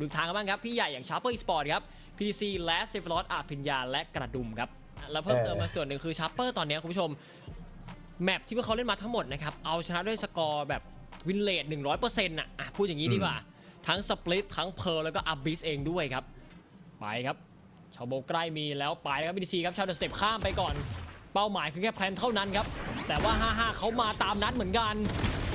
ดูทางกันบ้างครับ พี่ใหญ่อย่างชาร์เปอร์อีสปอร์ตครับ PDC และเซฟลอตอาพิญญาและกระดุมครับ แล้วเพิ่มเติมมาส่วนหนึ่งคือชาร์เปอร์ตอนนี้คุณผู้ชม แมปที่พวกเขาเล่นมาทั้งหมดนะครับ เอาชนะด้วยสกอร์แบบวินเลท100%น่ะอะ พูดอย่างนี้ดีกว่า ทั้งสปลิตทั้งเพร์ลแล้วก็อับบิสเองด้วยครับ ไปครับชาวโบใกล้มีแล้วไปแล้วครับ BDC ครับชาวเดอะสเต็ปข้ามไปก่อน เป้าหมายคือแค่แพลนเท่านั้นครับแต่ว่า 5-5 เขามาตามนัดเหมือนกัน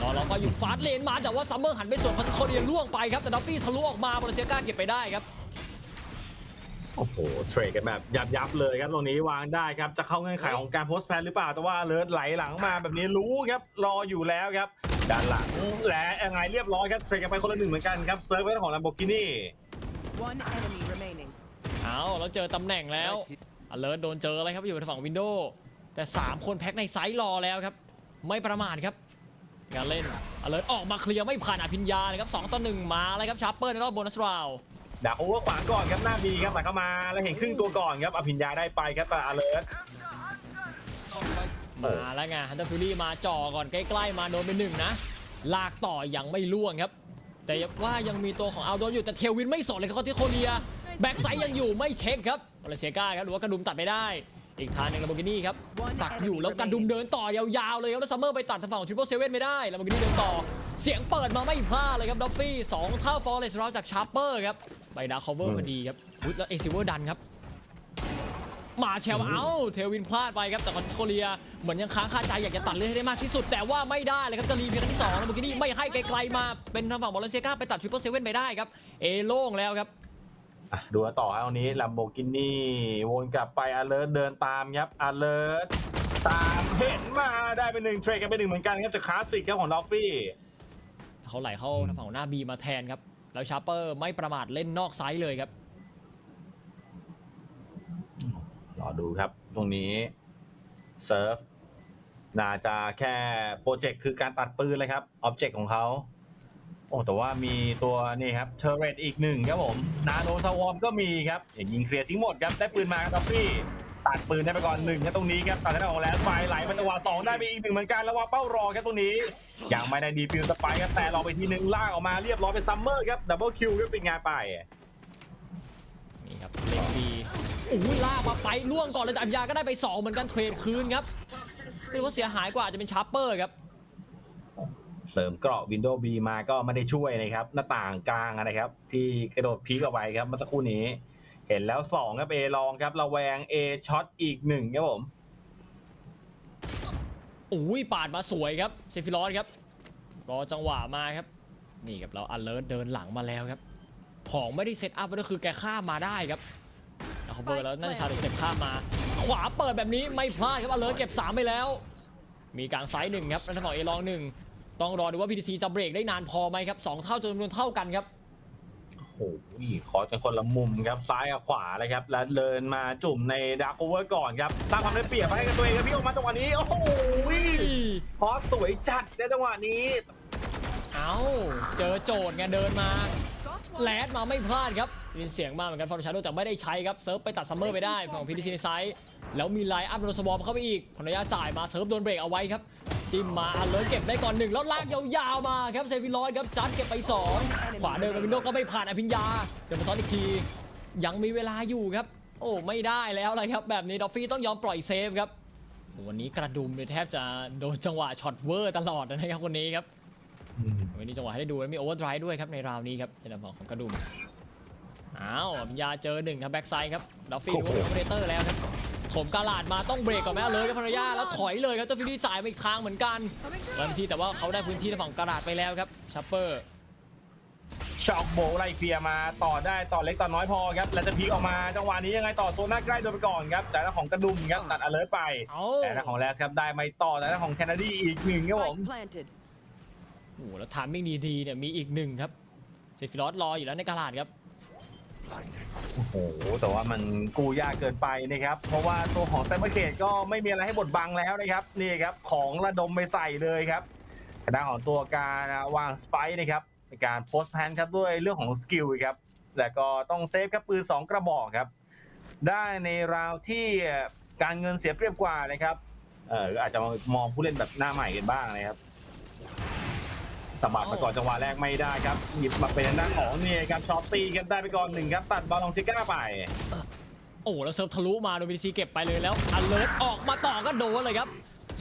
รอเราก็อยู่ฟาสต์เลนมาแต่ว่าซัมเมอร์หันไปสวนพัสโคเดียล่วงไปครับแต่ดัฟฟี่ทะลุออกมาบอลเซียก้าเก็บไปได้ครับโอ้โหเทรดกันแบบยับยับๆเลยครับตรงนี้วางได้ครับจะเข้าเงื่อนไขของการโพสต์แพนหรือเปล่า แต่ว่าเลิศไหลหลังมาแบบนี้รู้ครับรออยู่แล้วครับด้านหลังและยังไงเรียบร้อยครับเทรดกันไปคนละหนึ่งเหมือนกันครับเซิร์ฟเวอร์ของ Lamborghini One enemy remaining. เอาแล้วเจอตำแหน่งแล้วอเลิร์โดนเจออะไรครับอยู่ในฝั่งวินโดว์แต่ 3 คนแพ็คในไซส์รอแล้วครับ ไม่ประมาทครับ การเล่นอเลิร์ออกมาเคลียร์ไม่ผ่านอภิญญาเลยครับ2ต่อ1มาเลยครับชาร์เปอร์ในรอบโบนัสราวด์ดักโอเวอร์ขวาก่อนครับหน้าบีครับตัดเข้ามาแล้วเห็นครึ่งตัวก่อนครับอภิญญาได้ไปครับแต่อเลิร์มาแล้วไงฮันเตอร์ฟิลลี่มาจ่อก่อนใกล้ๆมาโดนไปหนึ่งนะลากต่อยังไม่ล่วงครับ แต่ว่ายังมีตัวของอัลโดอยู่แต่เทลวินไม่สนเลยครับที่โคเรียแบ็กไซด์ยังอยู่ไม่เช็คครับอเลเซียก้าครับหรือว่ากระดุมตัดไปได้ อีกทางหนึ่งลาโบกินี่ครับตัดอยู่แล้วกระดุมเดินต่อยาวๆเลยครับแล้วซัมเมอร์ไปตัดทางฝั่งทริปเปิลเซเว่นไม่ได้ลาโบกินี่เดินต่อ เสียงเปิดมาไม่พลาดเลยครับดอฟฟี่สองเท่าฟอร์เรสต์รอจากชาร์เปอร์ครับไปดาร์คอเวอร์พอดีครับอุ๊ยแล้วเอซิเวอร์ดันครับมาแชลเอ้าเทลวินพลาดไปครับแต่คอนโคเรียเหมือนยังค้างคาใจอยากจะตัดเลือดให้ได้มากที่สุด แต่ว่าไม่ได้เลยครับจะรีเพียงครั้งที่สองแล้วเมื่อกี้นี่ไม่ให้ไกลๆมาเป็นทางฝั่งบอลเซียก้าไปตัดทริปเปิลเซเว่นไปได้ครับเอโล่งแล้วครับ อะดูกันต่อครับตรงนี้ Lamborghini วนกลับไปอเลิร์เดินตามครับอเลิร์ตามเห็นมาได้เป็นหนึ่งเทรดกันเป็นหนึ่งเหมือนกันครับจากคลาสสิกครับของดอฟฟี่เขาไหลเข้าทางฝั่งหน้าบีมาแทนครับ แล้วชาร์เปอร์ไม่ประมาทเล่นนอกไซส์เลยครับรอดูครับ ตรงนี้เซิร์ฟน่าจะแค่โปรเจกต์คือการตัดปืนเลยครับ ออบเจกต์ของเขา โอ้แต่ว่ามีตัวนี่ครับเทเรตอีกหนึ่งครับผม นาโนสวอมก็มีครับอย่างยิงเคลียร์ทิ้งหมดครับ ได้ปืนมาครับดัฟฟี่ตัดปืนได้ไปก่อนหนึ่งครับตรงนี้ครับตัดได้ออกแล้วไฟไหลมาจังหวะสองได้ไปอีกหนึ่งเหมือนกันแล้วว่าเป้ารอครับตรงนี้ยังไม่ได้ดีฟิวสไปค์ครับแต่รอไปทีหนึ่งลากออกมาเรียบร้อยเป็นซัมเมอร์ครับดับเบิลคิวก็เป็นงานไปนี่ครับเล่นดีโอ้ยลากมาไปล่วงก่อนเลยแต่อัญญาก็ได้ไปสองเหมือนกันเทรดคืนครับไม่รู้ว่าเสียหายกว่าอาจจะเป็นชาร์เปอร์ครับ เสริมเกราะ Windows B มาก็ไม่ได้ช่วยนะครับ หน้าต่างกลางนะครับ ที่กระโดดพีกเอาไว้ครับเมื่อสักครู่นี้ เห็นแล้ว2ครับเอลองครับระแวง A ช็อตอีกหนึ่งครับผมอุ้ยปาดมาสวยครับเซฟิลอสครับรอจังหวะมาครับ นี่ครับเราอันเลิร์เดินหลังมาแล้วครับของไม่ได้เซตอัพก็คือแกข้ามมาได้ครับเขาเบอร์แล้วน่าจะชาร์จเก็บข้ามมา ขวาเปิดแบบนี้ไม่พลาดครับอันเลิร์เก็บ3ไปแล้วมีกลางไซส์หนึ่งครับแล้วทางฝั่งเอลองหนึ่ง ต้องรอดูว่า PTC จะเบรกได้นานพอไหมครับสองเท่าจำนวนเท่ากันครับโอ้โหขอกันคนละมุมครับ ซ้ายกับขวาเลยครับ แล้วเดินมาจุ่มในดาร์คโอเวอร์ก่อนครับสร้างความได้เปรียบให้กับตัวเองครับพี่ออกมาจังหวะนี้ โอ้โหพอสวยจัดในจังหวะนี้ เอาเจอโจทย์ไงเดินมาแลดมาไม่พลาดครับยินเสียงมาเหมือนกันฟอร์มชาร์โดแต่ไม่ได้ใช้ครับ เซิร์ฟไปตัดซัมเมอร์ไปได้ฝั่งพีดีซีในไซส์แล้วมีไลน์อัพโดนสวอปเข้าไปอีกขออนุญาตจ่ายมาเซิร์ฟโดนเบรกเอาไว้ครับ จิ้มมาอันเลยเก็บได้ก่อนหนึ่งแล้วลากยาวๆมาครับเซฟิลอยครับจัดเก็บไปสองขวาเดินกับวินโดก็ไม่ผ่านอภิญญาเดินมาซ้อนอีกที ยังมีเวลาอยู่ครับ โอ้ไม่ได้แล้วเลยครับ แบบนี้ดอฟฟี่ต้องยอมปล่อยเซฟครับวันนี้กระดุมเนี่ยแทบจะโดนจังหวะช็อตเวอร์ตลอดนะครับคนนี้ครับวันนี้จังหวะให้ได้ดูแล้วมีโอเวอร์ไดรฟ์ด้วยครับในราวนี้ครับในลำของของกระดุมอ้าวอภิญญาเจอหนึ่งครับแบ็กไซด์ครับดอฟฟี่ดูโอ้โหว่าโอเปอเรเตอร์แล้วครับ ถมกาลาดมาต้องเบรกก่อนไหมเลยครับภรรยาแล้วถอยเลยครับเตอร์ฟิลลี่จ่ายมาอีกทางเหมือนกัน Coming ทัน through. ทีแต่ว่าเขาได้พื้นที่ในฝั่งกาลาดไปแล้วครับชัปเปอร์ช็อกโบว์ไล่เคลียร์มาต่อได้ต่อเล็กต่อน้อยพอครับแล้วจะพีกออกมาจังหวะนี้ยังไงต่อตัวหน้าใกล้โดนไปก่อนครับแต่ละของกระดุมครับตัดอเลิร์ไปเอาแต่ละของแลสครับได้ไม่ต่อแต่ละของแคนาดีอีกหนึ่งครับผม Spike planted. โอ้โหแล้วทามมิ่งดีๆเนี่ยมีอีกหนึ่งครับเซฟิลอสรออยู่แล้วในกาลาดครับ โอ้โห แต่ว่ามันกู้ยากเกินไปนะครับ เพราะว่าตัวของไซเบอร์เกตก็ไม่มีอะไรให้บดบังแล้วนะครับ นี่ครับ ของระดมไปใส่เลยครับทางด้านของตัวการวางสไปค์นะครับในการโพสต์แพนครับด้วยเรื่องของสกิลครับ แต่ก็ต้องเซฟครับปืน2กระบอกครับ ได้ในราวที่การเงินเสียเปรียบกว่านะครับ เอออาจจะมองผู้เล่นแบบหน้าใหม่กันบ้างนะครับ สะบัดมาก่อนจังหวะแรกไม่ได้ครับ หยิบมาเป็นหน้านของเนี่ยครับช็อตตีกันได้ไปก่อนหนึ่งครับ ตัดบอลของซิก้าไป โอ้แล้วเซิร์ฟทะลุมาโดนบีซีเก็บไปเลยแล้วอเลิร์ออกมาต่อก็โดนเลยครับ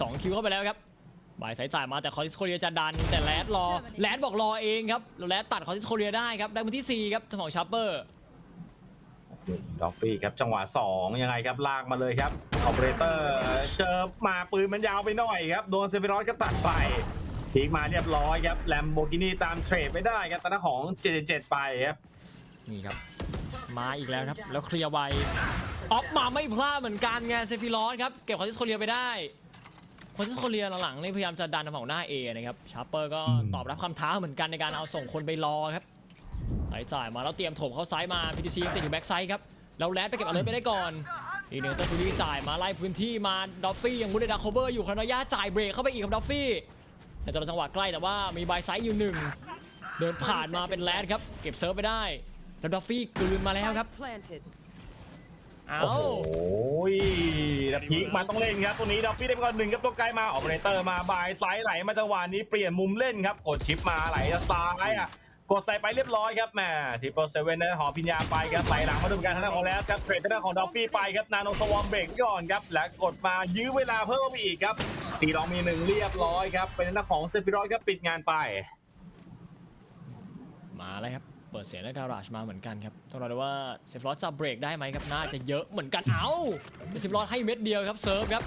สองคิวเข้าไปแล้วครับบายสายจ่ายมาแต่คอริสโคเรียจะดัน แต่แรดรอแรดบอกรอเองครับแล้วแรดตัดคอริสโคเรียได้ครับได้มือที่สี่ครับทางของชาร์เปอร์ดอฟฟี่ครับจังหวะ 2 ยังไงครับลากมาเลยครับออเปอเรเตอร์ เจอมาปืนมันยาวไปหน่อยครับ โดนเซฟิรอสครับตัดไป ทีกมาเรียบร้อยครับแลมโบกินีตามเทรดไม่ได้ครับตอนนั้ของ 77 ไปครับนี่ครับ มาอีกแล้วครับ แล้วเคลียร์ไวออกมาไม่พลาดเหมือนกันไงเซฟิลอสครับ เก็บคอนทิสโคเรียไปได้คอนทิสโคเรียหลังๆนี่พยายามจะดันทางฝั่งหน้าเอนะครับชาร์เปอร์ก็ตอบรับคำท้าเหมือนกันในการเอาส่งคนไปรอครับไหลจ่ายมาแล้วเตรียมถมเข้าซ้ายมาพีทีซีติดอยู่แบ็กไซด์ครับแล้วแรดไปเก็บอเลิร์ไปได้ก่อนอีกหนึ่งตัวฟูรี่จ่ายมาไล่พื้นที่มาดอฟฟี่ยังมุดในดาโคเบอร์อยู่คานอยาจ่ายเบรกเข้าไปอีกครับดอฟฟี่ แต่ตอนจังหวะใกล้แต่ว่ามีบายไซด์อยู่หนึ่งเดินผ่านมาเป็นแรดครับ เก็บเซิร์ฟไปได้ แล้วดอฟฟี่กลืนมาแล้วครับ Planted. เอาโอ้โหแล้วพีกมาต้องเล่นครับ ตัวนี้ดอฟฟี่ได้ไปก่อนหนึ่งครับตัวไกลมาออเปอเรเตอร์มาบายไซด์ไหลมาจังหวะนี้เปลี่ยนมุมเล่นครับกดชิปมาไหลซ้ายอะ กดใส่ไปเรียบร้อยครับแหมทิปเปิลเซเว่นนะหอพิญญาไปครับไหลหลังมาดูการทางด้านของแล้วครับเทรดทางด้านของดอฟฟี่ไปครับนาโนสวอมเบรกก่อนครับและกดมายื้อเวลาเพิ่มไปอีกครับสี่ลองมีหนึ่งเรียบร้อยครับเป็นทางด้านของเซฟิรอยครับปิดงานไป มาแล้วครับเปิดเสียงและการาชมาเหมือนกันครับต้องรอดูว่าเซฟลอสจะเบรกได้ไหมครับน่าจะเยอะเหมือนกันเอาเซฟลอสให้เม็ดเดียวครับเซิร์ฟครับ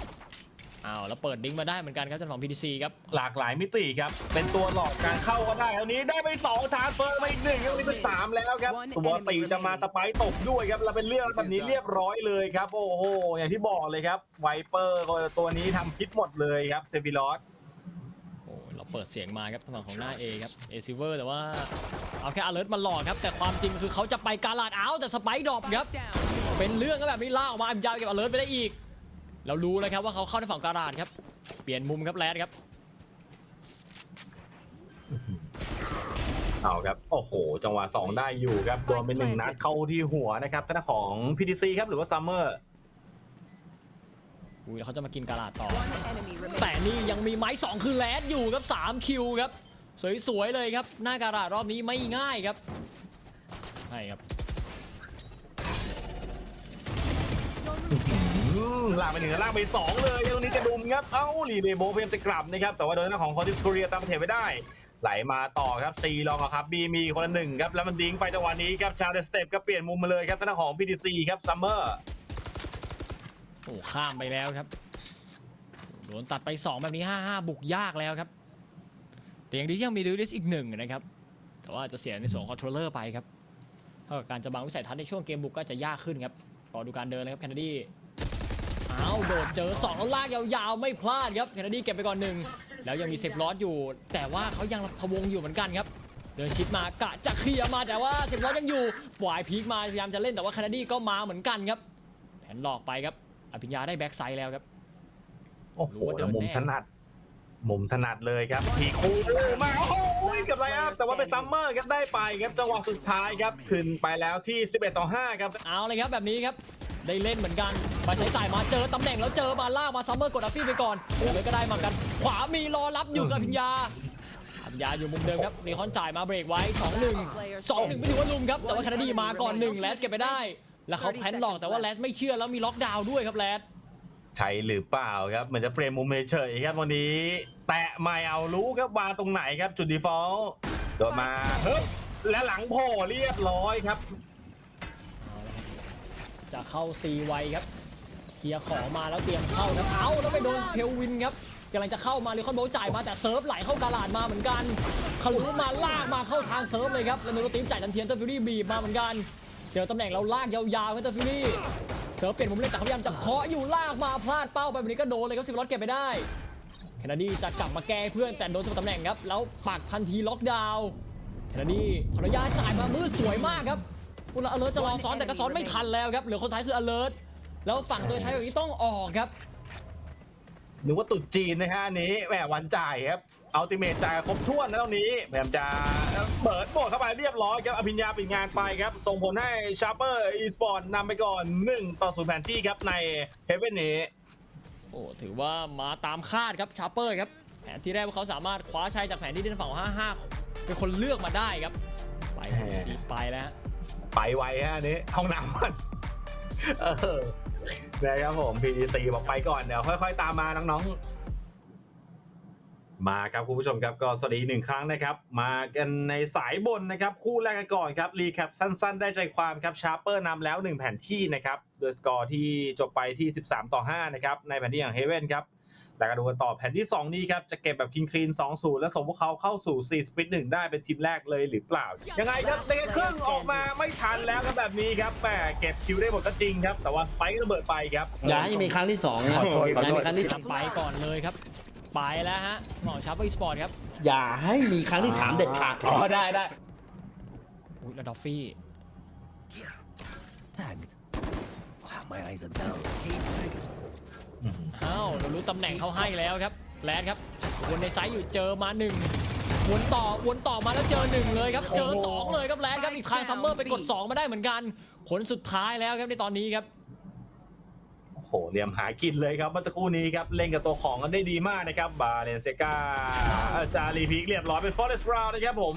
อาแล้วเปิดดิ้งมาได้เหมือนกันครับจากฝั่ง PTC ครับหลากหลายมิติครับ เป็นตัวหลอกการเข้าก็ได้เท่านี้ได้ไปสองทาร์เฟอร์มาอีกหนึ่งครับวันนี้เป็นสามแล้วครับตัวตีจะมาสไปร์ตกด้วยครับแล้วเป็นเรื่องแบบนี้เรียบร้อยเลยครับ โอ้โหอย่างที่บอกเลยครับไวเปอร์ตัวนี้ทำพิษหมดเลยครับเซฟิลอสโอ้เราเปิดเสียงมาครับทางฝั่งของหน้า A ครับเอซิเวอร์แต่ว่าเอาแค่ alert มาหลอกครับแต่ความจริงคือเขาจะไปกาลาดเอาแต่สไปดรอปครับ Down. เป็นเรื่องก็แบบนี้ล่ากออกมาอันยาวเก็บ alert ไปได้อีก เรารู้แล้วครับว่าเขาเข้าในฝั่งกาลาดครับ เปลี่ยนมุมครับแรดครับ เอาครับ โอ้โห จังหวะ 2 ได้อยู่ครับโดนเป็นหนึ่งนัดเข้าที่หัวนะครับทางด้านของ PTC ครับหรือว่าซัมเมอร์อุ้ยแล้วเขาจะมากินกาลาดต่อ One enemy แต่ remaining. นี่ยังมีไม้สองคือแรดอยู่ครับ 3 คิวครับ สวยๆเลยครับ หน้าการาดรอบนี้ไม่ง่ายครับใช่ครับ มลากไปหนึ่งลากไปสองเลยตรงนี้จะดุมครับ เอ้าลีเดโบพยายามจะกลับนะครับ แต่ว่าโดนหน้าของคอร์ติสโคเรียตามประเทศไม่ได้ ไหลมาต่อครับซีลองครับบีมีคนละหนึ่งครับ แล้วมันดิ้งไปจังหวะนี้ครับชาเดสเตปก็เปลี่ยนมุมมาเลยครับทางด้าของ PDC ครับซัมเมอร์โอ้ข้ามไปแล้วครับโดนตัดไป 2 แบบนี้ 5-5 บุกยากแล้วครับ แต่ยังดีที่ยังมีดิวดิสอีกหนึ่งนะครับ แต่ว่าจะเสียในส่วนของคอนโทรลเลอร์ไปครับเท่ากับการจะบังวิสัยทัศน์ในช่วงเกมบุกก็จะยากขึ้นครับรอดูการเดินเลยครับแคนาดี อ้าวโดดเจอสองแล้วลากยาวๆไม่พลาดครับแคนาดีเก็บไปก่อนหนึ่งแล้วยังมีเซฟลอสอยู่ แต่ว่าเขายังพะวงอยู่เหมือนกันครับเดินชิดมากะจะเคลียร์มาแต่ว่าเซฟลอสยังอยู่ปล่อยพีคมาพยายามจะเล่นแต่ว่าแคนาดีก็มาเหมือนกันครับแผนหลอกไปครับอภิญญาได้แบ็กไซด์แล้วครับโอ้โหรู้ว่าเดินแล้วมุมแน่ถนัดมุมถนัดเลยครับทีคูมาโอ้โหเกับไรครับแต่ว่าเป็นซัมเมอร์ครับได้ไปครับจังหวะสุดท้ายครับขึ้นไปแล้วที่ 11 ต่อ 5 ครับ เอาเลยครับแบบนี้ครับ ได้เล่นเหมือนกันมาใช้จ่ายมาเจอตำแหน่งแล้วเจอมาล่ากมาซัมเมอร์กดอัฟฟี่ไปก่อนเลยก็ได้มากัน ขวามีรอรับอยู่กับอภิญญาอภิญญาอยู่มุมเดิมครับมีคอนจ่ายมาเบรกไว้ 2-1 2-1ไม่ถือว่าลุมครับ แต่ว่าแคนาดีมาก่อน1แลสเก็บไปได้ แล้วเขาแพลนหลอกแต่ว่าแลสไม่เชื่อแล้วมีล็อกดาวน์ด้วยครับแลสใช่หรือเปล่าครับเหมือนจะเปลี่ยนมุมเฉยๆครับวันนี้ แตะไม่เอารู้ครับวางตรงไหนครับจุดดีฟอลต์โดนมาเฮ้ยและหลังโผล่เรียบร้อยครับเอาละครับ จะเข้าซีไวครับเคลียร์ของมาแล้วเตรียมเข้าครับเอาแล้วไปโดนเทลวินครับกำลังจะเข้ามาเลคอนโบจ่ายมาแต่เซิร์ฟไหลเข้ากาลาดมาเหมือนกันทะลุมาลากมาเข้าทางเซิร์ฟเลยครับแล้วโนโรตีมจ่ายทันเทียนเตอร์ฟิวรี่บีบมาเหมือนกันเจอตำแหน่งเราลากยาวๆครับเตอร์ฟิวรี่เซิร์ฟเปลี่ยนมุมเล่นแต่เขาพยายามจะเคาะอยู่ลากมาพลาดเป้าไปแบบนี้ก็โดนเลยครับสิบรถเก็บไปได้แคนาดีจะกลับมาแก้เพื่อนแต่โดนตำแหน่งครับแล้วปักทันทีล็อกดาวน์แคนาดีขออนุญาตจ่ายมามือสวยมากครับ อุลอเลิร์จะรอซ้อนแต่ก็ซ้อนไม่ทันแล้วครับเหลือคนท้ายคืออเลิร์แล้วฝั่งตัวท้ายแบบนี้ต้องออกครับนึกว่าตุดจีนนะฮะอันนี้แหมวันจ่ายครับอัลติเมทจ่ายครบถ้วนนะตรงนี้พยายามจะเปิดโหมดเข้าไปเรียบร้อยครับอภิญญาปิดงานไปครับส่งผลให้ชาร์เปอร์อีสปอร์ตนำไปก่อน 1 ต่อ0แผนที่ครับในเฮเว่นนี้โอ้ถือว่ามาตามคาดครับชาร์เปอร์ครับแผนที่แรกพวกเขาสามารถคว้าชัยจากแผนที่เล่นฝั่งของ55เป็นคนเลือกมาได้ครับ ไปดีไปแล้วฮะ ไปไวฮะอันนี้ห้องน้ำมันเออนะครับผม PDC บอกไปก่อนเดี๋ยวค่อยๆ ตามมาน้องๆ มาครับคุณผู้ชมครับก็สวัสดีหนึ่งครั้งนะครับ มากันในสายบนนะครับ คู่แรกกันก่อนครับ รีแคปสั้นๆ ได้ใจความครับชาร์เปอร์นำแล้ว 1 แผ่นที่นะครับโดยสกอร์ที่จบไปที่ 13 ต่อ 5 นะครับ ในแผ่นที่อย่างเฮเว่นครับ แล้วก็ดูกันต่อแผนที่ 2 นี้ครับ จะเก็บแบบคินคลีน2 0 และส่งพวกเขาเข้าสู่4สปิด1ได้เป็นทีมแรกเลยหรือเปล่า ยังไงครับในครึ่งออกมาไม่ทันแล้วครับแบบนี้ครับแหมเก็บคิวได้หมดก็จริงครับ แต่ว่าสไปค์ระเบิดไปครับอย่าให้มีครั้งที่สองนะขอโทษอย่าให้มีครั้งที่สามนำไปก่อนเลยครับไปแล้วฮะหมอชาร์ปอีสปอร์ตครับ อย่าให้มีครั้งที่สามเด็ดขาดอ๋อได้ได้อุ้ยแล้วดอฟฟี่ Tagged. Wow, my eyes are down. Cage triggered. อ้าวเรารู้ตำแหน่งเขาให้แล้วครับแลนครับวนในไซส์อยู่เจอมาหนึ่งวนต่อวนต่อมาแล้วเจอหนึ่งเลยครับ เจอสองเลยครับแลนครับอีกทางซัมเมอร์ไปกดสองมาได้เหมือนกัน ผลสุดท้ายแล้วครับในตอนนี้ครับโอ้โหเหลี่ยมหากินเลยครับเมื่อสักครู่นี้ครับ เล่นกับตัวของกันได้ดีมากนะครับ บาเลนเซกาจารีพีกเรียบร้อยเป็นฟอร์เรสต์ราวนะครับผม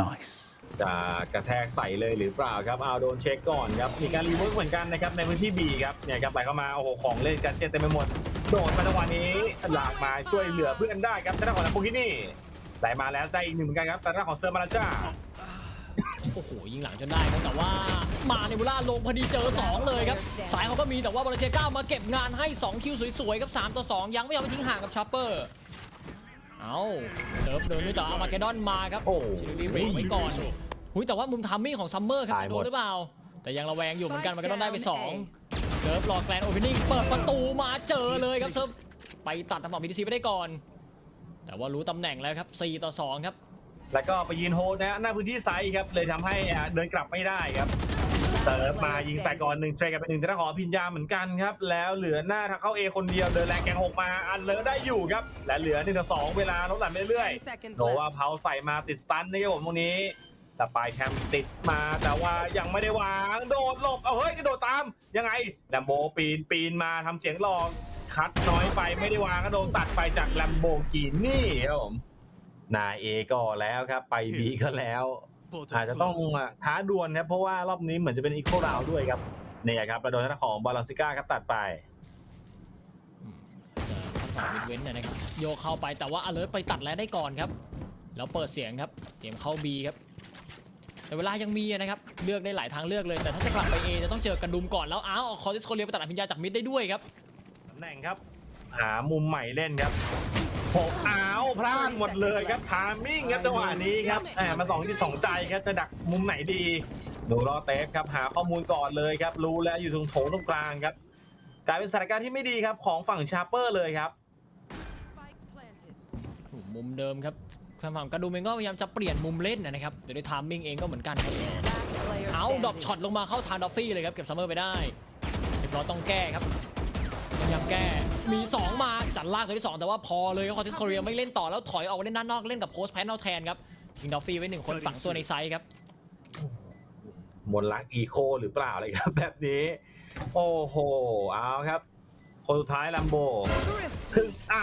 Nice. จะกระแทกใส่เลยหรือเปล่าครับเอาโดนเช็คก่อนครับมีการรีเวิร์กเหมือนกันนะครับในพื้นที่ B ครับเนี่ยครับไหลเข้ามาโอ้โหของเล่นกันเจ็ดเต็มไปหมดโดดมาจังหวะนี้หลากมาช่วยเหลือเพื่อนได้ครับทางด้านของลัมโบกินี่ไหลมาแล้วได้อีกหนึ่งเหมือนกันครับทางด้านของเซอร์มาราจ้าโอ้โหยิงหลังจนได้ครับแต่ว่ามาในเวลาลงพอดีเจอ 2 เลยครับ สายเขาก็มีแต่ว่าบอลเชก้ามาเก็บงานให้ 2 คิวสวยๆครับ3ต่อ2 ยังไม่ยอมไปทิ้งห่างกับชาร์เปอร์ เอาเซิร์ฟเดินด้วยต่ออามาเกดอนมาครับโอ้ชิลลีเบรกไว้ก่อนหุยแต่ว่ามุมทัมมิ่งของซัมเมอร์ครับตายจะหมโดดนหรือเปล่า แต่ยังระแวงอยู่เหมือนกันมาเกดอนได้ไป2เซิร์ฟรอแกลนโอเพนนิ่งเปิดประตูมาเจอเลยครับเซิร์ฟไปตัดทางฝั่งพีทีซีไปได้ก่อน แต่ว่ารู้ตำแหน่งแล้วครับ4ต่อ2ครับแล้วก็ไปยืนโฮลด์นะหน้าพื้นที่ไซด์ครับเลยทำให้อ่าเดินกลับไม่ได้ครับ เติร์ฟมายิงใส่ก่อนหนึ่งเทรดกันไปหนึ่งทางด้านของพิญญาเหมือนกันครับ แล้วเหลือหน้าทางเข้าเอคนเดียวเดินแรงแกงหกมาอันเลอได้อยู่ครับ และเหลือหนึ่งต่อสองเวลาลดหลั่นไปเรื่อย10 seconds โนว่า left. เผาใส่มาติดสตันนะครับผมตรงนี้แต่ปลายแคมติดมาแต่ว่ายังไม่ได้วางโดดหลบเอาเฮ้ยกระโดดตามยังไงแลมโบปีนปีนมาทำเสียงหลอกคัดน้อยไปไม่ได้วางก็โดนตัดไปจากแลมโบกินี่ครับผมนายเอก็แล้วครับ ไปบีก็แล้ว อาจจะต้องท้าดวลครับเพราะว่ารอบนี้เหมือนจะเป็นอีโคราวด้วยครับเนี่ยครับประโดนทางด้านของบอลลังซิก้าครับตัดไปจะทางฝั่งมิดเว้นต์นะครับ โยกเข้าไปแต่ว่าอเลิร์ไปตัดแล้วได้ก่อนครับ แล้วเปิดเสียงครับเตรียมเข้า B ครับ แต่เวลายังมีนะครับ เลือกได้หลายทางเลือกเลย แต่ถ้าจะกลับไป A จะต้องเจอกระดุมก่อนแล้วอ้าวคอร์ติสโคเลียไปตัดอภิญญาจากมิดได้ด้วยครับตำแหน่งครับ หามุมใหม่เล่นครับ ผมอ้าวพลาดหมดเลยครับทามมิ่งครับจังหวะนี้ครับแหมมาสองที่สองใจครับจะดักมุมไหนดีดูรอเตฟครับหาข้อมูลก่อนเลยครับ รู้แล้วอยู่ตรงโถงตรงกลางครับ กลายเป็นสถานการณ์ที่ไม่ดีครับของฝั่งชาร์เปอร์เลยครับ Spike planted. โอ้โหมุมเดิมครับทางฝั่งกระดุมเองก็พยายามจะเปลี่ยนมุมเล่นนะครับเดี๋ยวด้วยทามมิ่งเองก็เหมือนกันครับ Last player เอาดรอป standing. ช็อตลงมาเข้าทางดอฟฟี่เลยครับเก็บซัมเมอร์ไปได้เรียบร้อยต้องแก้ครับ พยายามแก้ มี 2 มาจัดลากตัวที่ 2 แต่ว่าพอเลยครับคอร์ติสโคเรียไม่เล่นต่อแล้วถอยออกมาเล่นด้านนอกเล่นกับโพสต์แพนเอาแทนครับทิ้งดอฟฟี่ไว้หนึ่งคนฝังตัวในไซส์ครับมนลักอีโคหรือเปล่าเลยครับ แบบนี้ โอ้โหเอาครับ คนสุดท้ายลัมโบถึงอ่า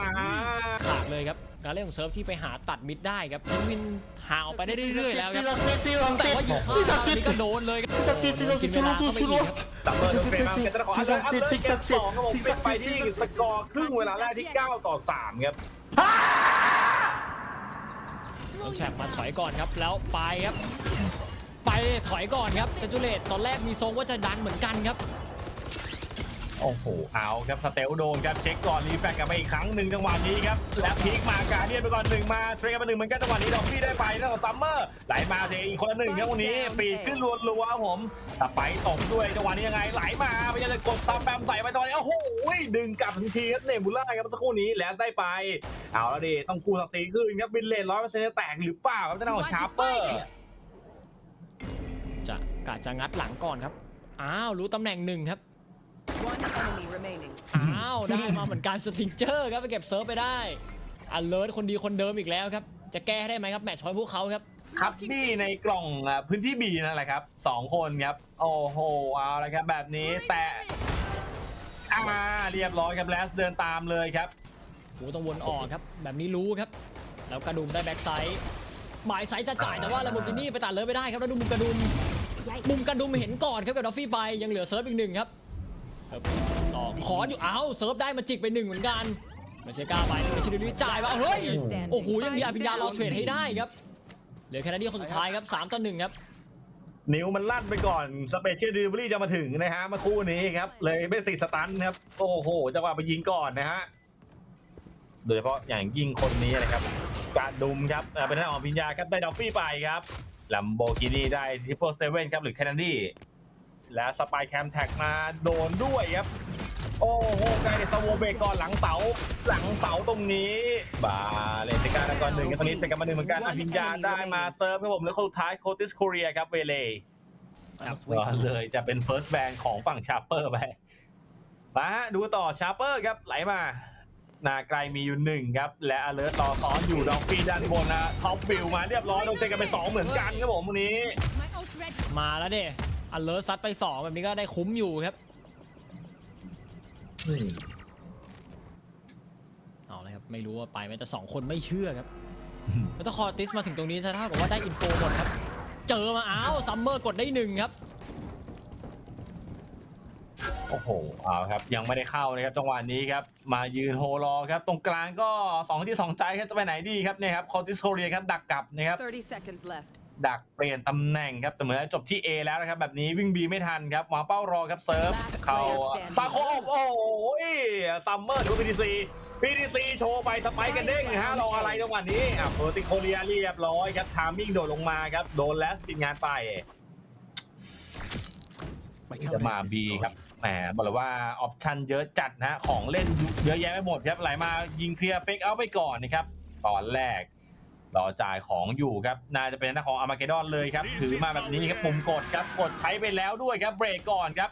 ขาดเลยครับ การเล่นของเซิร์ฟที่ไปหาตัดมิดได้ครับทิ้งวินห่างออกไปได้เรื่อยๆแล้วครับซีศักดิ์แต่สิทว่าธิ์ยิงซีศัข้ากดิ์สิทนี่ธิ์ก็โดนเลยครับศักดิ์สิทธิ์ศักดิ์สิกิทธิ์นเวลาเข้าไปอีกครับดับเบิลโดนเฟรมครับเป็นตะขออันเลอร์อันเลอร์สิ่เก็งบศักดิ์สิทธิ์สองครับผมสิ่งศัเป็นกดิ์ไปสิทธิ์ที่สกอร์ครึ่งเวลาแรกที่ 9 ต่อ 3 ครับต้นแชมป์มาถอยก่อนครับแล้วไปครับ ไปถอยก่อนครับเซจูเลตตอนแรกมีทรงว่าจะดันเหมือนกันครับ โอ้โห เอาครับสเตลโดนครับเช็คก่อนรีแฟกกลับไปอีกครั้งหนึ่งจังหวะนี้ครับ และพีคมาการเดียนไปก่อนหนึ่งมาเทรกันไปหนึ่งเหมือนกันจังหวะนี้ดอกฟี่ได้ไปแล้วของซัมเมอร์ไหลมาเทอีกคนละหนึ่งครับวันนี้ปีดขึ้นรัวๆครับผมแต่ไปตกด้วยจังหวะนี้ยังไงไหลมาพยายามจะกดตามแปมใส่ไปตอนนี้โอ้โหดึงกลับทันทีครับเนมูล่าครับเมื่อสักครู่นี้แล้วได้ไปเอาแล้วดิต้องกู้ศักดิ์ศรีคืนครับบินเลนร้อยเปอร์เซ็นต์แตกหรือเปล่าครับเจ้าหน้าของชาร์เปอร์จะกะจะงัดหลังก่อนครับอ้าวรู้ตำแหน่งหนึ่งครับ One enemy remaining. อ้าวได้มาเหมือนกันสติงเจอร์ครับไปเก็บเซิร์ฟไปได้อันเลิศคนดีคนเดิมอีกแล้วครับจะแก้ให้ได้ไหมครับแมตช์พอยต์พวกเขาครับ ครับบี้ในกล่องอะพื้นที่บีนั่นแหละครับสองคนครับ โอ้โหเอาละครับ แบบนี้แต่อ่าเรียบร้อยครับแลสเดินตามเลยครับโอ้ต้องวนออกครับ แบบนี้รู้ครับ แล้วกระดุมได้แบ็กไซด์บายไซด์จะจ่ายแต่ว่าลาโบกินี่ไปตัดเลยไม่ได้ครับแล้วดูมุมกระดุมมุมกระดุมเห็นก่อนครับกับดอฟฟี่ไปยังเหลือเซิร์ฟอีกหนึ่งครับ ครับต่อขออยู่เอ้าเซิร์ฟได้มาจิกไปหนึ่งเหมือนกันไม่ใช่กล้าไปไม่ใช่ดูนี่จ่ายมาเฮ้ยโอ้โหยังมีอภิญญารอเทรดให้ได้ครับเหลือแค่นาทีคนสุดท้ายครับสามต่อหนึ่งครับนิ้วมันลั่นไปก่อนสเปเชียลดิลิเวอรี่จะมาถึงนะฮะเมื่อครู่นี้ครับเลยไม่ติดสตันครับโอ้โหจังหวะไปยิงก่อนนะฮะโดยเฉพาะอย่างยิ่งคนนี้นะครับกาดุมครับอ่าเป็นหน้าของพิญญาครับได้ดอฟฟี่ไปครับลัมโบกินีได้ทิปเปิลเซเว่นครับหรือแคนาดี และสปายแคมแท็กมาโดนด้วยครับ โอ้โหไกเดสโวเบรกก่อนหลังเสาหลังเสาตรงนี้ บาเลนเซกาแล้วก่อนหนึ่งครับตอนนี้เซกามาหนึ่งเหมือนกันอภิญญาได้มาเซิร์ฟครับผมแล้วคนสุดท้ายโคติสโคเรียครับเวเล I must ก็ wait a เล little. ยจะเป็น first band ของฝั่งชาร์เปอร์ไปมาฮะดูต่อชาร์เปอร์ครับไหลมานาไกลมีอยู่หนึ่งครับ และอเลิร์ต่อซ้อนอยู่ดอกฟีด้านบนนะท็อปฟิลมาเรียบร้อยโดนเซกันไปสองเหมือนกันครับผมวันนี้ My ult's ready. มาแล้วเด้ อันเลอร์ซัดไปสองแบบนี้ก็ได้คุ้มอยู่ครับ เอาเลยครับไม่รู้ว่าไปไหมแต่สองคนไม่เชื่อครับแล้วถ้าคอร์ติสมาถึงตรงนี้จะเท่ากับว่าได้อินโฟหมดครับ เจอมาอ้าวซัมเมอร์กดได้หนึ่งครับ โอ้โหเอาครับ ยังไม่ได้เข้านะครับจังหวะนี้ครับ มายืนโฮรอครับ ตรงกลางก็สองที่สองใจครับจะไปไหนดีครับเนี่ยครับคอติสโคเรียครับดักกลับนะครับ30 seconds left. ดักเปลี่ยนตำแหน่งครับแต่เหมือนจะจบที่ A แล้วนะครับ แบบนี้วิ่ง B ไม่ทันครับวางเป้ารอครับเซิร์ฟเขาซาโคบโอ้โหซัมเมอร์หรือ PDC PDC โชว์ไปสไปค์กันเด้งฮะรออะไรจังหวะนี้อะเฟอร์ติโคเรียเรียบร้อยครับทามมิ่งโดดลงมาครับโดนแลสปินงานไป My จะ camera มา is B ครับ destroyed. แหมบอกเลยว่าออปชันเยอะจัดนะของเล่นเยอะแยะไปหมดครับไหลมายิงเคลียร์เฟกเอาไปก่อนนะครับตอนแรก รอจ่ายของอยู่ครับ น่าจะเป็นหน้าของอามาเกดอนเลยครับ ถือมาแบบนี้ครับปุ่มกดครับ กดใช้ไปแล้วด้วยครับ เบรกก่อนครับ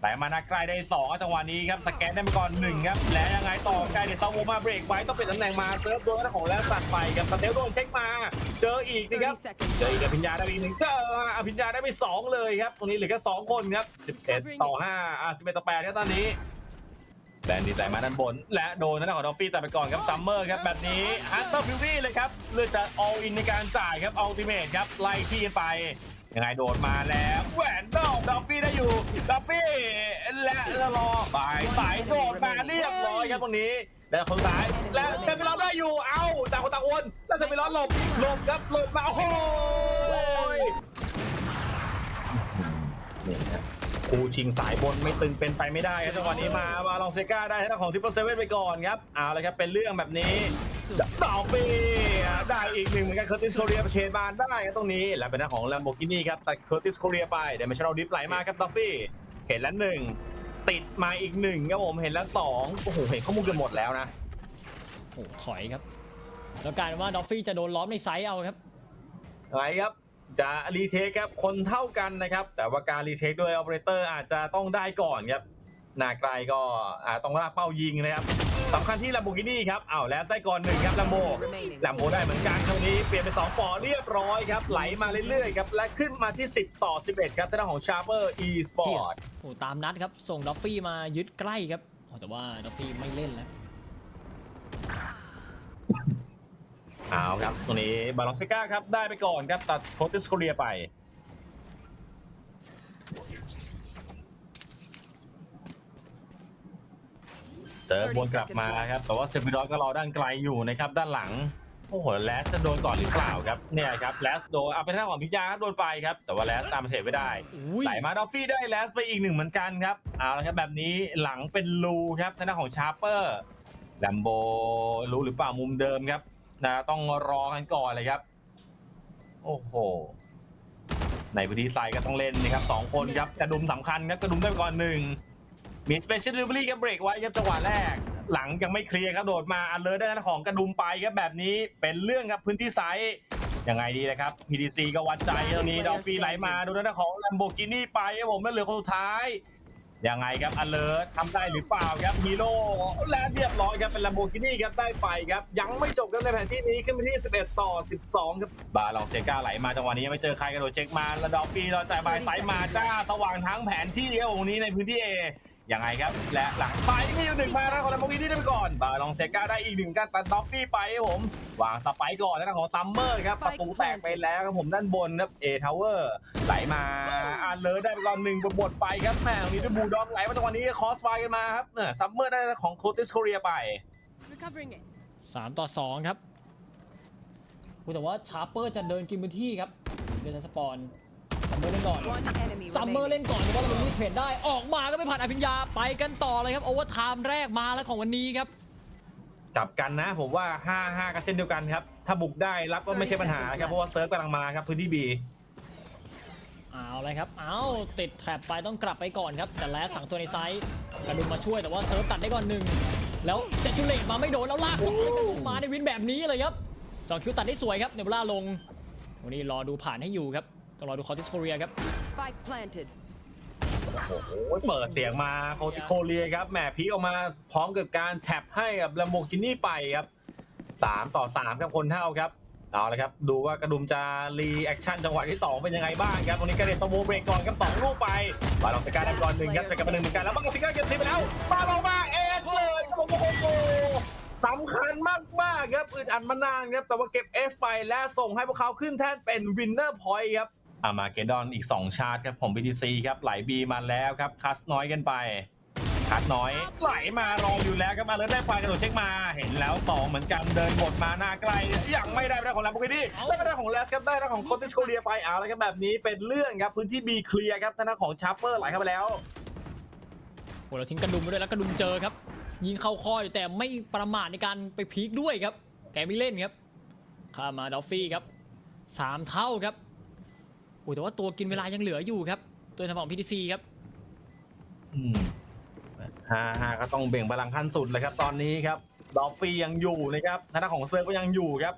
ไหลมานาไกลได้2อะจังหวะนี้ครับ สแกนได้ไปก่อนหนึ่งครับ และยังไงต่อไกลเดซาโวมาเบรกไว้ ต้องเปลี่ยนตำแหน่งมาเซิร์ฟโดนหน้าของแล้วสัตว์ไปครับสเตลโดนเช็คมา เจออีกนะครับ30 seconds เจออีก left. อภิญญาได้ไปอีกหนึ่งเจออภิญญาได้ไปสองเลยครับ ตรงนี้เหลือแค่สองคนครับ11ต่อ5อะ11ต่อ8ครับตอนนี้ แบนดีใส่มาด้านบน และโดนทางด้านของดอฟฟี่แต่ไปก่อนครับซัมเมอร์ครับแบบนี้ฮันเตอร์ฟิวรี่เลยครับเลือกจะ all in ในการจ่ายครับอัลติเมทครับไล่ที่ไปยังไงโดดมาแล้วแหวนดอกดอฟฟี่ได้อยู่ดอฟฟี่และรอสายสายโดดมาเรียบร้อยครับตรงนี้และคนสายและเซมิลอนได้อยู่เอ้าต่างคนต่างวนแล้วเซมิลอนหลบหลบครับหลบมาโอ้โหนี่ครับ คู่ชิงสายบนไม่ตึงเป็นไปไม่ได้ครับจังหวะนี้มามาลองเซก้าได้ทางด้านของทิปเปอร์เซเว่นไปก่อนครับเอาละครับเป็นเรื่องแบบนี้ดอกปีได้อีกหนึ่งเหมือนกันเคอร์ติสโคเรียเชนบานได้ครับตรงนี้ และเป็นทางของแลมโบกินี่ครับแต่เคอร์ติสโคเรียไปเดมิชลดิฟไหลมาครับดอฟฟี่เห็นแล้วหนึ่งติดมาอีกหนึ่งครับผมเห็นแล้วสองโอ้โหเห็นข้อมูลกันหมดแล้วนะโอ้โหถอยครับ แล้วกลารว่าดอฟฟี่จะโดนล้อมในไซส์เอาครับอะไรครับ จะรีเทคครับคนเท่ากันนะครับ แต่ว่าการรีเทคด้วยออเปอเรเตอร์อาจจะต้องได้ก่อนครับหนาไกลก็อาต้องลากเป้ายิงนะครับสำคัญที่ Lamborghini ครับอ้าวแล้วได้ก่อนหนึ่งครับ Lambo remaining. Lambo ได้เหมือนกันตรงนี้เปลี่ยนเป็น2ปอเรียบร้อยครับ ไหลมาเรื่อยๆครับ และขึ้นมาที่ 10 ต่อ 11 ครับทางด้านของ Sharper Esport โอ้ตามนัดครับ ส่งดอฟฟี่มายึดใกล้ครับแต่ว่าดอฟฟี่ไม่เล่นแล้ว เอาครับตรงนี้บาลองซิก้าครับได้ไปก่อนครับตัดโพติสโคเรียไปเซิร์ฟวนกลับมาครับ แต่ว่าเซฟิดอสก็รอด้านไกลอยู่นะครับ ด้านหลัง โอ้โหแลสจะโดนก่อนหรือเปล่าครับ เนี่ยครับแลสโดนเอาไปทางของพิยาครับโดนไปครับ แต่ว่าแลสตามมาเทไม่ได้อุ้ยไหลมาดอฟฟี่ได้แลสไปอีกหนึ่งเหมือนกันครับเอาละครับแบบนี้หลังเป็นรูครับทางด้านของชาร์เปอร์แลมโบรู้หรือเปล่ามุมเดิมครับ นะต้องรอกันก่อนเลยครับ โอ้โห ในพื้นที่ไซก็ต้องเล่นนะครับสองคนครับกระดุมสำคัญครับกระดุมได้ก่อนหนึ่งมีสเปเชียล i ิ e รี่ครับเบรกไว้ครับจังหวะแรก หลังยังไม่เคลียร์ครับโดดมาอันเลยได้านของกระดุมไปครับแบบนี้เป็นเรื่องครับพื้นที่ไซส์ยังไงดีนะครับ PDC ก็วัดใจตรงนี้ดอฟฟี่ไหลมาดูด้านของ Lamborghini ไปครับผมแล้วเหลือคนสุดท้าย ยังไงครับอเลิร์ทำได้หรือเปล่าครับฮีโร่และเรียบร้อยครับเป็นระบบกินนี่ครับได้ไปครับยังไม่จบครับในแผนที่นี้ขึ้นไปที่ 11 ต่อ 12 ครับบาลองเจก้าไหลมาจังหวะนี้ยังไม่เจอใครกระโดดเช็คมาแล้วดอกปีเราจ่ายบายสายมาจ้าสว่างทั้งแผนที่ครับตรงนี้ในพื้นที่เอ ยังไงครับ และหลังไปมีอยู่หนึ่งมาแล้วของลาโบกินี่ได้ไปก่อนบาลองเซกาได้อีกหนึ่งการตัดด็อฟฟี่ไปครับผมวางสไปค์ก่อนนะของซัมเมอร์ครับประตูแตกไปแล้วครับผมด้านบนครับเอทาวเวอร์ไหลมาอ่านเลยได้ไปก่อนหนึ่งบทไปครับแม่ตรงนี้ด้วยบูลด็อกไหลมาตรงวันนี้คอสไฟกันมาครับเนี่ยซัมเมอร์ได้ของโคติสโคเรียไป Recovering it. 3ต่อ2ครับอุ๊ยแต่ว่าชาร์เปอร์จะเดินกินพื้นที่ครับเดินสปอน ซัมเมอร์เล่นก่อน One enemy ซัมเมอร์ remaining. เล่นก่อนแต่ว่าเราไม่เทรดได้ออกมาก็ไม่ผ่านอภิญญาไปกันต่อเลยครับโอเวอร์ไทม์แรกมาแล้วของวันนี้ครับจับกันนะผมว่า 5 5 กันเส้นเดียวกันครับ ถ้าบุกได้รับก็ไม่ใช่ปัญหาครับเพราะว่าเซิร์ฟกำลังมาครับพื้นที่บีเอาเลยครับ เอาติดแทร็บไปต้องกลับไปก่อนครับ แต่แล้วถังตัวในไซส์กระดุมมาช่วยแต่ว่าเซิร์ฟตัดได้ก่อนหนึ่งแล้วเจจูเลตมาไม่โดนแล้วลากสองแล้วกระดุมมาในวินแบบนี้เลยครับสองคิวตัดได้สวยครับเนเบล่าลงวันนี้รอดูผ่านให้อยู่ครับ ต้องรอดูคอร์ติสโคเรียครับ Spike planted. โอ้โหเปิดเสียงมาโคติโคเลียครับแหมพีคออกมาพร้อมกับการแท็บให้กับลัมโบกินี่ไปครับ3ต่อ3ครับคนเท่าครับเอาละครับดูว่ากระดุมจะรีแอคชั่นจังหวะที่2เป็นยังไงบ้างครับตรงนี้กระเด็นตโมเบรกก่อนครับ2ลูกไปบาลองสกาได้ก่อนหนึ่งครับแต่กับหนึ่งเหมือนกันแล้วบังกาซิก้าเก็บทีไปแล้วบาลองมาเอสเลยครับผมโอ้โหสำคัญมากๆครับอึดอัดมานานครับแต่ว่าเก็บเอสไปและส่งให้พวกเขาขึ้นแท่นเป็นวินเนอร์พอยต์ครับ อามาเกดอนอีก 2 ชาร์จครับผม BTC ครับไหลบีมาแล้วครับ คัสน้อยกันไป คัสน้อยไหลมารออยู่แล้วครับมาเลยได้ไฟกระโดดเช็คมาเห็นแล้วสองเหมือนกันเดินบทมาหน้าใกล้ยังไม่ได้ไม่ได้ของลาโบกินี่ได้ไม่ได้ของแลสครับได้ได้ของโคติสโคเรียไปเอาแล้วครับแบบนี้เป็นเรื่องครับพื้นที่บีเคลียร์ครับทางด้านของชาร์เปอร์ไหลเข้าไปแล้วโอ้เราทิ้งกระดุมไปด้วยแล้วกระดุมเจอครับยิงเข้าคออยู่แต่ไม่ประมาทในการไปพีคด้วยครับ แกไม่เล่นครับข้ามมาดอฟฟี่ครับสามเท่าครับ โอ้ยแต่ว่าตัวกินเวลายังเหลืออยู่ครับ ตัวทางฝั่งพีดีซีครับ อืมฮ่าฮ่าก็ต้องเบ่งพลังขั้นสุดเลยครับ ตอนนี้ครับดอฟฟี่ยังอยู่นะครับทางด้านของเซิร์ฟก็ยังอยู่ครับ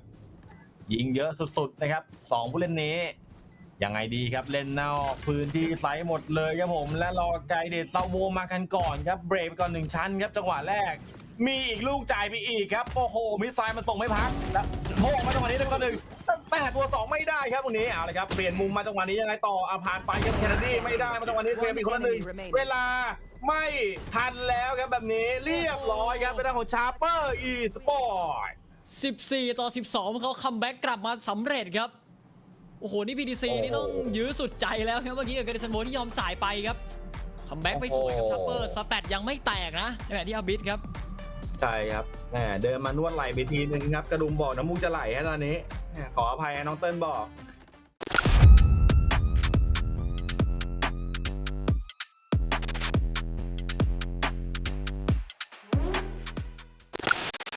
ยิงเยอะสุดๆนะครับสองผู้เล่นนี้ยังไงดีครับเล่นนอกพื้นที่ไซส์หมดเลยครับผม และรอไกเดตเซาโวมากันก่อนครับเบรกไปก่อนหนึ่งชั้นครับจังหวะแรก มีอีกลูกจ่ายไปอีกครับโอ้โหมิสไซล์มันส่งไม่พักแล้วโมงมาจังหวะนี้ได้ไปก่อนหนึ่งแต่ตัวสองไม่ได้ครับตรงนี้เอาเลยครับเปลี่ยนมุมมาจังหวะนี้ยังไงต่ออาผ่านไปครับเคนเนดีไม่ได้มาจังหวะนี้เฟรมอีกคนละหนึ่งเวลาไม่ทันแล้วครับแบบนี้เรียบร้อยครับเป็นทางของชาร์เปอร์อีสปอร์ต14 ต่อ 12 เขาคัมแบ็กกลับมาสำเร็จครับ โอ้โห นี่ PDC โอ้โหนี่ต้องยื้อสุดใจแล้วครับเมื่อกี้กับเกเรซันโบที่ยอมจ่ายไปครับคัมแบ็กไปสวยครับโอ้ทัพโหเปอร์สแตทยังไม่แตกนะในขณะที่อาบิสครับ ใช่ครับแหมเดินมานวดไหล่ไปทีนึงครับ กระดุมบอกน้ำมูกจะไหลฮะตอนนี้แหมขออภัยนะน้องเติ้ลบอก